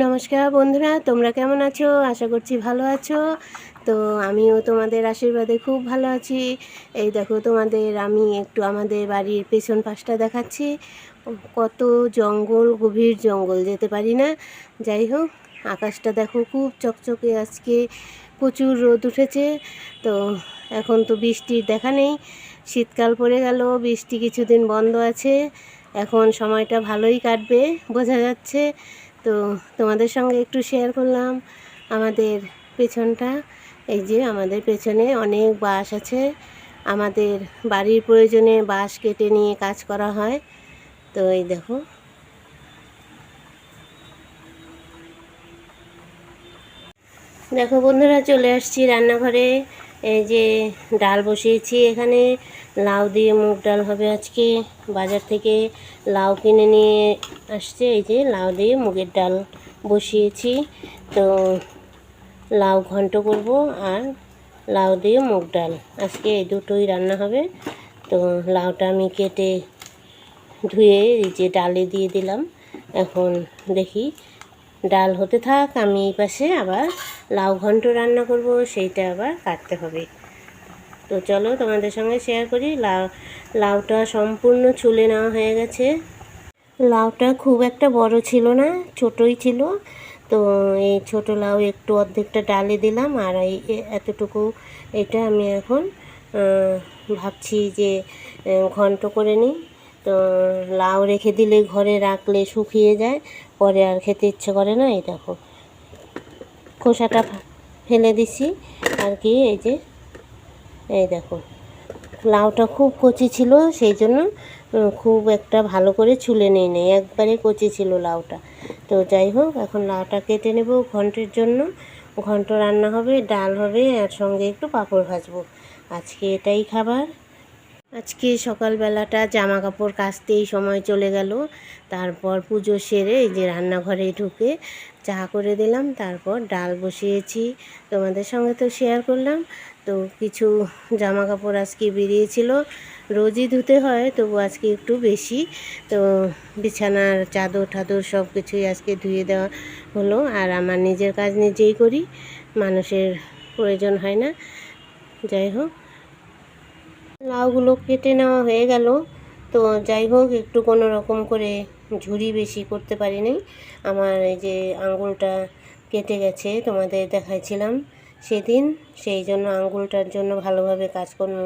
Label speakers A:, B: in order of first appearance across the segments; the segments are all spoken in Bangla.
A: নমস্কার বন্ধুরা, তোমরা কেমন আছো? আশা করছি ভালো আছো। তো আমিও তোমাদের আশীর্বাদে খুব ভালো আছি। এই দেখো তোমাদের, আমি একটু আমাদের বাড়ির পেছন পাশটা দেখাচ্ছি। কত জঙ্গল, গভীর জঙ্গল, যেতে পারি না? যাই হোক, আকাশটা দেখো খুব চকচকে আজকে। প্রচুর রোদ উঠেছে। তো এখন তো বৃষ্টির দেখা নেই। শীতকাল পড়ে গেল, বৃষ্টি কিছুদিন বন্ধ আছে। এখন সময়টা ভালোই কাটবে, বোঝা যাচ্ছে। তো তোমাদের সঙ্গে একটু শেয়ার করলাম আমাদের পেছনটা। এই যে আমাদের পেছনে অনেক বাঁশ আছে। আমাদের বাড়ির প্রয়োজনে বাঁশ কেটে নিয়ে কাজ করা হয়। তো এই দেখো। দেখো বন্ধুরা, চলে আসছি রান্নাঘরে। এই যে ডাল বসিয়েছি এখানে। লাউ দিয়ে মুগ ডাল হবে আজকে। বাজার থেকে লাউ কিনে নিয়ে আসছে, এই যে লাউ দিয়ে মুগের ডাল বসিয়েছি। তো লাউ ঘন্ট করব আর লাউ দিয়ে মুগ ডাল। আজকে এই দুটোই রান্না হবে। তো লাউটা আমি কেটে ধুয়ে এই যে ডালে দিয়ে দিলাম। এখন দেখি ডাল হতে থাক, আমি এই পাশে আবার লাউ ঘন্ট রান্না করব, সেইটা আবার কাটতে হবে। তো চলো তোমাদের সঙ্গে শেয়ার করি, লাউ, লাউটা সম্পূর্ণ ছুলে নেওয়া হয়ে গেছে। লাউটা খুব একটা বড় ছিল না, ছোটই ছিল। তো এই ছোট লাউ একটু অর্ধেকটা ডালে দিলাম, আর এই এতটুকু এটা আমি এখন ভাবছি যে ঘন্ট করে নিই। তো লাউ রেখে দিলে ঘরে রাখলে শুকিয়ে যায়, পরে আর খেতে ইচ্ছে করে না, এই দেখো। খোসাটা ফেলে দিছি, আর কি, এই যে, এই দেখো। লাউটা খুব কচি ছিল, সেই জন্য খুব একটা ভালো করে ছুলে নেই নেই, একবারে কচি ছিল লাউটা। তো যাই হোক, এখন লাউটা কেটে নেব ঘন্টের জন্য। ঘন্ট রান্না হবে, ডাল হবে, আর সঙ্গে একটু পাঁপড় ভাজবো। আজকে এটাই খাবার। আজকে সকালবেলাটা জামা কাপড় কাচতেই সময় চলে গেল। তারপর পুজো সেরে এই যে রান্নাঘরে ঢুকে চা করে দিলাম, তারপর ডাল বসিয়েছি। তোমাদের সঙ্গে তো শেয়ার করলাম। তো কিছু জামা কাপড় আজকে বেরিয়েছিল, রোজই ধুতে হয়, তবু আজকে একটু বেশি। তো বিছানার চাদর ঠাদর সব কিছুই আজকে ধুয়ে দেওয়া হলো। আর আমার নিজের কাজ নিজেই করি, মানুষের প্রয়োজন হয় না। যাই হোক। লাউগুলো কেটে নেওয়া হয়ে গেল। তো যাই হোক, একটু কোনো রকম করে ঝুরি বেশি করতে পারি পারিনি। আমার এই যে আঙুলটা কেটে গেছে, তোমাদের দেখাইছিলাম সেদিন। সেই জন্য আঙুলটার জন্য ভালোভাবে কাজকর্ম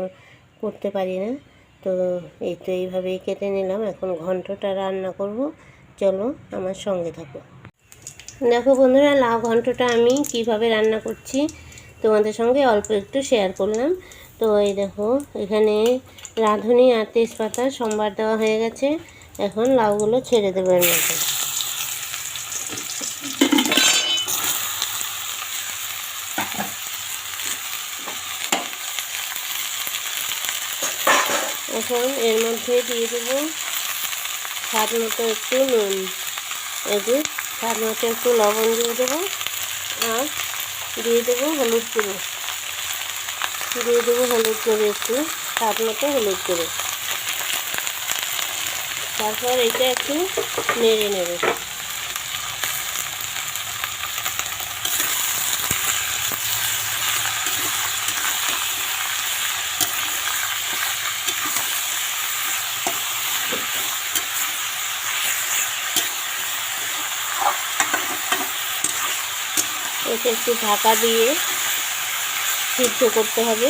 A: করতে পারি না তো এই তো এইভাবেই কেটে নিলাম। এখন ঘন্টটা রান্না করব। চলো আমার সঙ্গে থাকো। দেখো বন্ধুরা, লাউ ঘন্টটা আমি কীভাবে রান্না করছি তোমাদের সঙ্গে অল্প একটু শেয়ার করলাম। তো এই দেখো, এখানে রাঁধুনি আর তেজপাতা সোমবার দেওয়া হয়ে গেছে। এখন লাউগুলো ছেড়ে দেবো এর মধ্যে। এখন এর মধ্যে দিয়ে দেবো স্বাদ মতো একটু নুন। যে স্বাদ মতো একটু লবণ দিয়ে দেবো আর দিয়ে দেবো হলুদ গুঁড়ো। দিয়ে দেবো হলুদ করে একটু, স্বাদ মতো হলুদ করে তারপর এটা একটু নেড়ে নেবে। এতে একটু ঢাকা দিয়ে সিদ্ধ করতে হবে।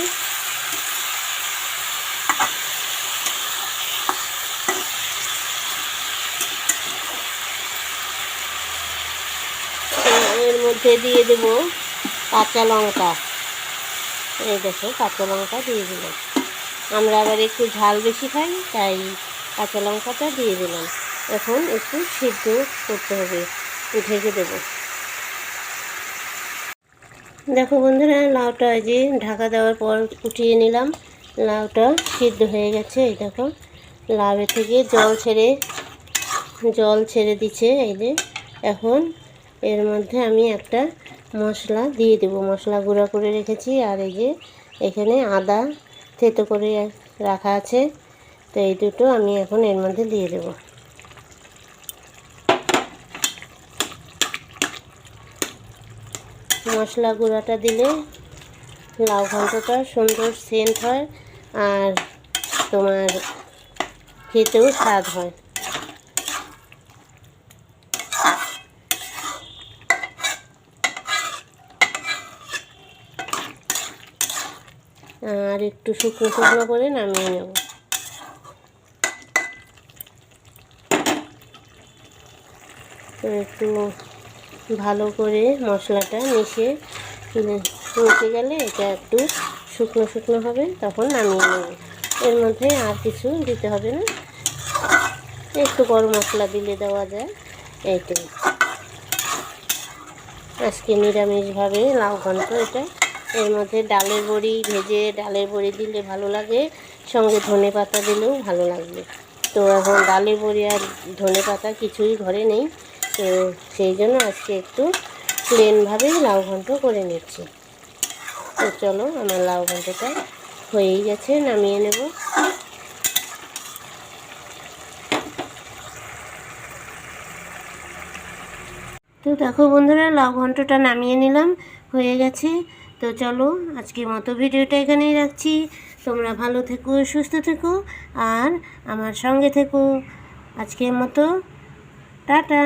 A: এর মধ্যে দিয়ে দেব কাঁচা লঙ্কা। এই দেখো, কাঁচা লঙ্কা দিয়ে দিলাম। আমরা আবার একটু ঝাল বেশি খাই, তাই কাঁচা লঙ্কাটা দিয়ে দিলাম। এখন একটু সিদ্ধ করতে হবে ঢেকে দেবো। দেখো বন্ধুরা, লাউটা এই যে ঢাকা দেওয়ার পর উঠিয়ে নিলাম। লাউটা সিদ্ধ হয়ে গেছে, এই দেখো। লাউয়ের থেকে জল ছেড়ে জল ছেড়ে দিচ্ছে এই যে। এখন এর মধ্যে আমি একটা মশলা দিয়ে দেবো। মশলা গুঁড়া করে রেখেছি, আর এই যে এখানে আদা থেতো করে রাখা আছে। তো এই দুটো আমি এখন এর মধ্যে দিয়ে দেবো। মশলা গুঁড়াটা দিলে লাউ ঘন্টটা সুন্দর সেন্ট হয় আর তোমার খেতেও স্বাদ হয়। আর একটু শুকনো শুকনো করে নামিয়ে নেব। একটু ভালো করে মশলাটা মিশে মিশে গেলে এটা একটু শুকনো শুকনো হবে, তখন নামিয়ে নেব। এর মধ্যে আর কিছু দিতে হবে না। একটু গরম মশলা দিলে দেওয়া যায়, এইটাই। আজকে নিরামিষভাবে লাউ ঘন্ট এটা। এর মধ্যে ডালের বড়ি ভেজে ডালের বড়ি দিলে ভালো লাগে, সঙ্গে ধনে পাতা দিলেও ভালো লাগবে। তো এখন ডালের বড়ি আর ধনে পাতা কিছুই ঘরে নেই। তো সেই জন্য আজকে একটু প্লেনভাবেই লাউ ঘন্ট করে নিচ্ছি। তো চলো, আমার লাউ ঘন্টটা হয়েই গেছে, নামিয়ে নেব। তো দেখো বন্ধুরা, লাউ ঘন্টটা নামিয়ে নিলাম, হয়ে গেছে। তো চলো, আজকের মতো ভিডিওটা এখানেই রাখছি। তোমরা ভালো থেকো, সুস্থ থেকো, আর আমার সঙ্গে থেকো। আজকের মতো, টাটা।